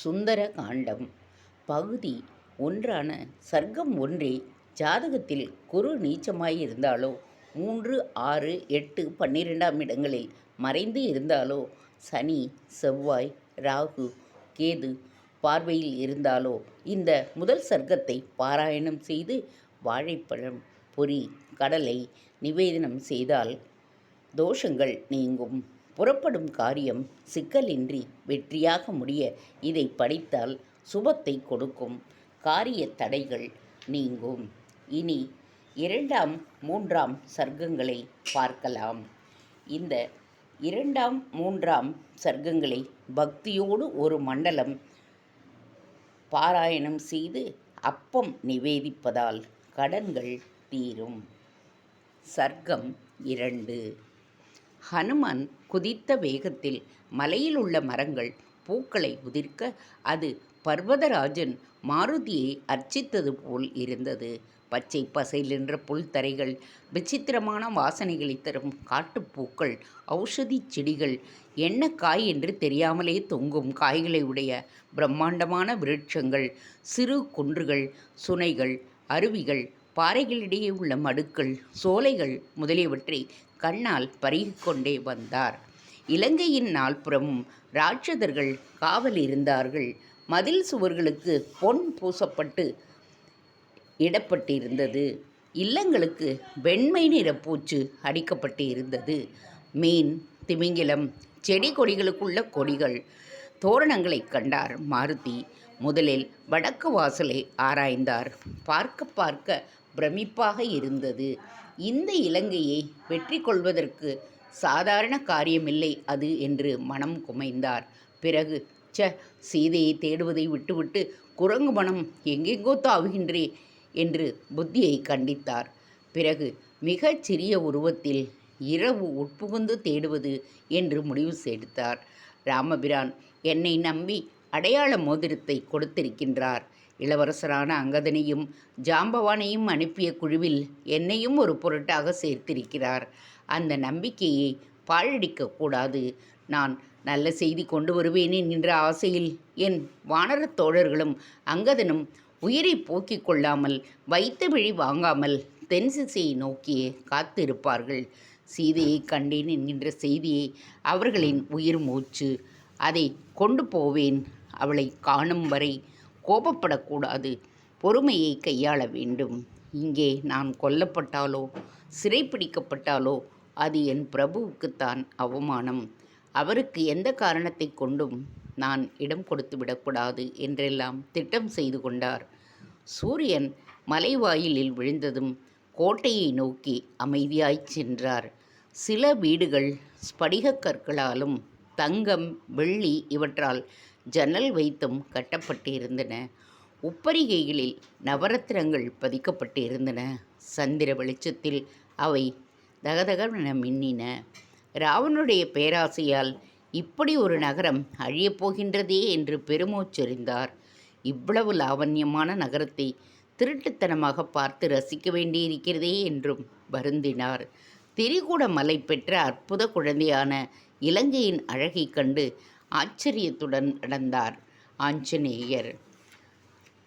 சுந்தர காண்டம் பகுதி ஒன்றான சர்க்கம் ஒன்றே ஜாதகத்தில் குரு நீச்சமாயிருந்தாலோ மூன்று ஆறு எட்டு பன்னிரெண்டாம் இடங்களில் மறைந்து இருந்தாலோ சனி செவ்வாய் ராகு கேது பார்வையில் இருந்தாலோ இந்த முதல் சர்க்கத்தை பாராயணம் செய்து வாழைப்பழம் பொரி கடலை நிவேதனம் செய்தால் தோஷங்கள் நீங்கும். புறப்படும் காரியம் சிக்கலின்றி வெற்றியாக முடிய இதை படித்தால் சுபத்தை கொடுக்கும். காரிய தடைகள் நீங்கும். இனி இரண்டாம் மூன்றாம் சர்க்கங்களை பார்க்கலாம். இந்த இரண்டாம் மூன்றாம் சர்க்கங்களை பக்தியோடு ஒரு மண்டலம் பாராயணம் செய்து அப்பம் நிவேதிப்பதால் கடன்கள் தீரும். சர்க்கம் இரண்டு. ஹனுமான் குதித்த வேகத்தில் மலையில் உள்ள மரங்கள் பூக்களை உதிர்க்க அது பர்வதராஜன் மாருதியை அர்ச்சித்தது போல் இருந்தது. பச்சை பசையிலென்ற புல்தரைகள் விசித்திரமான வாசனைகளை தரும் காட்டுப்பூக்கள் ஔஷதி செடிகள் என்ன காய் என்று தெரியாமலே தொங்கும் காய்களை உடைய பிரம்மாண்டமான விருட்சங்கள் சிறு குன்றுகள் சுனைகள் அருவிகள் பாறைகளிடையே உள்ள மடுக்கள் சோலைகள் முதலியவற்றை கண்ணால் பருகிக்கொண்டே வந்தார். இலங்கையின் நால்புறமும் ராட்சதர்கள் காவல் இருந்தார்கள். மதில் சுவர்களுக்கு பொன் பூசப்பட்டு இடப்பட்டிருந்தது. இல்லங்களுக்கு வெண்மை நிற பூச்சு அடிக்கப்பட்டு இருந்தது மீன் திமிங்கிலம் செடி கொடிகளுக்குள்ள கொடிகள் தோரணங்களை கண்டார் மாருதி. முதலில் வடக்கு வாசலை ஆராய்ந்தார். பார்க்க பார்க்க பிரமிப்பாக இருந்தது. இந்த இலங்கையை வெற்றி கொள்வதற்கு சாதாரண காரியமில்லை அது என்று மனம் குமைந்தார். பிறகு ச சீதையை தேடுவதை விட்டுவிட்டு குரங்கு மனம் எங்கெங்கோ தாவுகின்றே என்று புத்தியை கண்டித்தார். பிறகு மிகச் சிறிய உருவத்தில் இரவு உட்புகுந்து தேடுவது என்று முடிவு செய்தார். ராமபிரான் என்னை நம்பி அடையாள மோதிரத்தை கொடுத்திருக்கின்றார். இளவரசரான அங்கதனையும் ஜாம்பவானையும் அனுப்பிய குழுவில் என்னையும் ஒரு பொருட்டாக சேர்த்திருக்கிறார். அந்த நம்பிக்கையை பாழடிக்கக்கூடாது நான் நல்ல செய்தி கொண்டு வருவேனே என்ற ஆசையில் என் வானரத் தோழர்களும் அங்கதனும் உயிரை போக்கிக் கொள்ளாமல் வைத்த விழி வாங்காமல் தென் சிசையை நோக்கியே காத்திருப்பார்கள். சீதையை கண்டேன் என்கின்ற செய்தியை அவர்களின் உயிர் மூச்சு. அதை கொண்டு போவேன் அவளை காணும் வரை கோபப்படக்கூடாது. பொறுமையை கையாள வேண்டும். இங்கே நான் கொல்லப்பட்டாலோ சிறைப்பிடிக்கப்பட்டாலோ அது என் பிரபுவுக்குத்தான் அவமானம். அவருக்கு எந்த காரணத்தை கொண்டும் நான் இடம் கொடுத்து விடக்கூடாது என்றெல்லாம் திட்டம் செய்து கொண்டார். சூரியன் மலைவாயிலில் விழுந்ததும் கோட்டையை நோக்கி அமைதியாய்ச் சென்றார். சில வீடுகள் ஸ்படிகக் கற்களாலும் தங்கம் வெள்ளி இவற்றால் ஜன்னல் வைத்தும் கட்டப்பட்டிருந்தன. உப்பரிகைகளில் நவரத்தினங்கள் பதிக்கப்பட்டிருந்தன. சந்திர வெளிச்சத்தில் அவை தகதகவென மின்னின. ராவனுடைய பேராசையால் இப்படி ஒரு நகரம் அழியப் போகின்றதே என்று பெருமூச்செறிந்தார். இவ்வளவு லாவண்யமான நகரத்தை திருட்டுத்தனமாக பார்த்து ரசிக்க வேண்டியிருக்கிறதே என்றும் வருந்தினார். திரிகூட மலை பெற்ற அற்புத குழந்தையான இலங்கையின் அழகைக் கண்டு ஆச்சரியத்துடன் நடந்தார் ஆஞ்சநேயர்.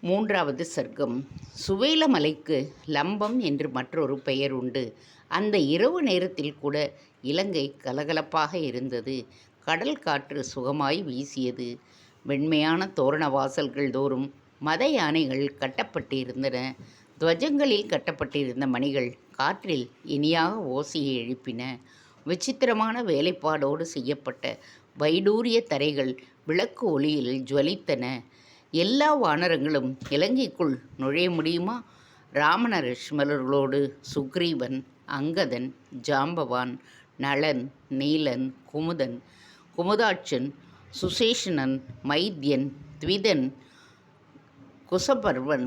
மூன்றாவது சர்க்கம். சுவேலமலைக்கு லம்பம் என்று மற்றொரு பெயர் உண்டு. அந்த இரவு நேரத்தில் கூட இலங்கை கலகலப்பாக இருந்தது. கடல் காற்று சுகமாய் வீசியது. வெண்மையான தோரண வாசல்கள் தோறும் மத யானைகள் கட்டப்பட்டிருந்தன. துவஜங்களில் கட்டப்பட்டிருந்த மணிகள் காற்றில் இனியாக ஓசையை எழுப்பின. விசித்திரமான வேலைப்பாடோடு செய்யப்பட்ட வைடூரிய தரைகள் விளக்கு ஒளியில் ஜுவலித்தன. எல்லா வானரங்களும் இலங்கைக்குள் நுழைய முடியுமா? ராமண லட்சுமணர்களோடு சுக்ரீவன் அங்கதன் ஜாம்பவான் நளன் நீலன் குமுதன் குமுதாட்சன் சுசேஷனன் மைத்யன் த்விதன் குசபர்வன்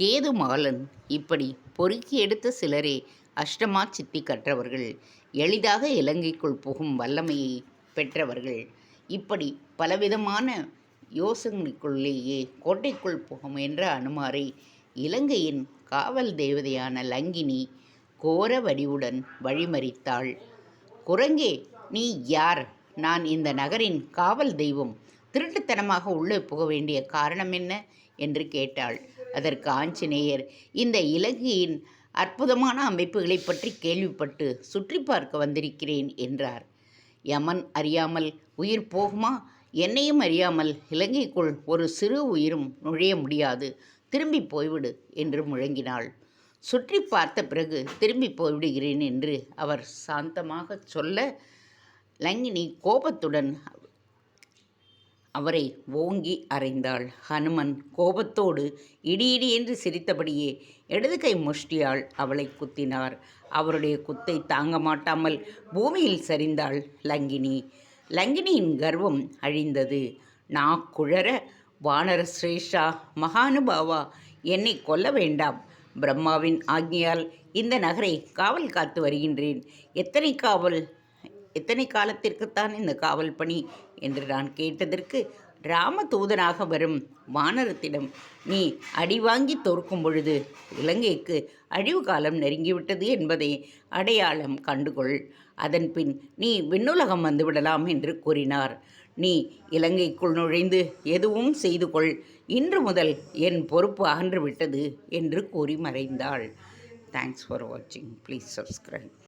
கேதுமாலன் இப்படி பொறுக்கி எடுத்த சிலரே அஷ்டமா சித்தி கற்றவர்கள் எளிதாக இலங்கைக்குள் புகும் வல்லமையை பெற்றவர்கள். இப்படி பலவிதமான யோசனைக்குள்ளேயே கோட்டைக்குள் புக முயன்ற அனுமாரை இலங்கையின் காவல் தேவதையான லங்கினி கோர வடிவுடன் வழிமறித்தாள். குரங்கே நீ யார்? நான் இந்த நகரின் காவல் தெய்வம். திருட்டுத்தனமாக உள்ளே புக வேண்டிய காரணம் என்ன? என்று கேட்டாள். அதற்கு ஆஞ்சநேயர் இந்த இலங்கையின் அற்புதமான அமைப்புகளை பற்றி கேள்விப்பட்டு சுற்றி பார்க்க வந்திருக்கிறேன் என்றார். யமன் அறியாமல் உயிர் போகுமா? என்னையும் அறியாமல் இலங்கைக்குள் ஒரு சிறு உயிரும் நுழைய முடியாது. திரும்பி போய்விடு என்று முழங்கினாள். சுற்றி பார்த்த பிறகு திரும்பி போய்விடுகிறேன் என்று அவர் சாந்தமாக சொல்ல லங்கினி கோபத்துடன் அவரை ஓங்கி அறைந்தாள். ஹனுமன் கோபத்தோடு இடி இடி என்று சிரித்தபடியே இடது கை முஷ்டியால் அவளை குத்தினார். அவருடைய குத்தை தாங்க மாட்டாமல் பூமியில் சரிந்தாள் லங்கினி. லங்கினியின் கர்வம் அழிந்தது. நாக்குழற வானர சிரேஷா மகானுபாவா என்னை கொல்ல வேண்டாம். பிரம்மாவின் ஆக்ஞையால் இந்த நகரை காவல் காத்து வருகின்றேன். எத்தனை காவல் எத்தனை காலத்திற்குத்தான் இந்த காவல் பணி என்று நான் கேட்டதற்கு ராமதூதனாக வரும் வானரத்திடம் நீ அடி வாங்கி தோற்கும் பொழுது இலங்கைக்கு அழிவு காலம் நெருங்கிவிட்டது என்பதை அடையாளம் கண்டுகொள். அதன்பின் நீ விண்ணுலகம் வந்துவிடலாம் என்று கூறினார். நீ இலங்கைக்குள் நுழைந்து எதுவும் செய்து கொள். இன்று முதல் என் பொறுப்பு அகன்று விட்டது என்று கூறி மறைந்தாள். தேங்க்ஸ் ஃபார் வாட்சிங் ப்ளீஸ் சப்ஸ்கிரைப்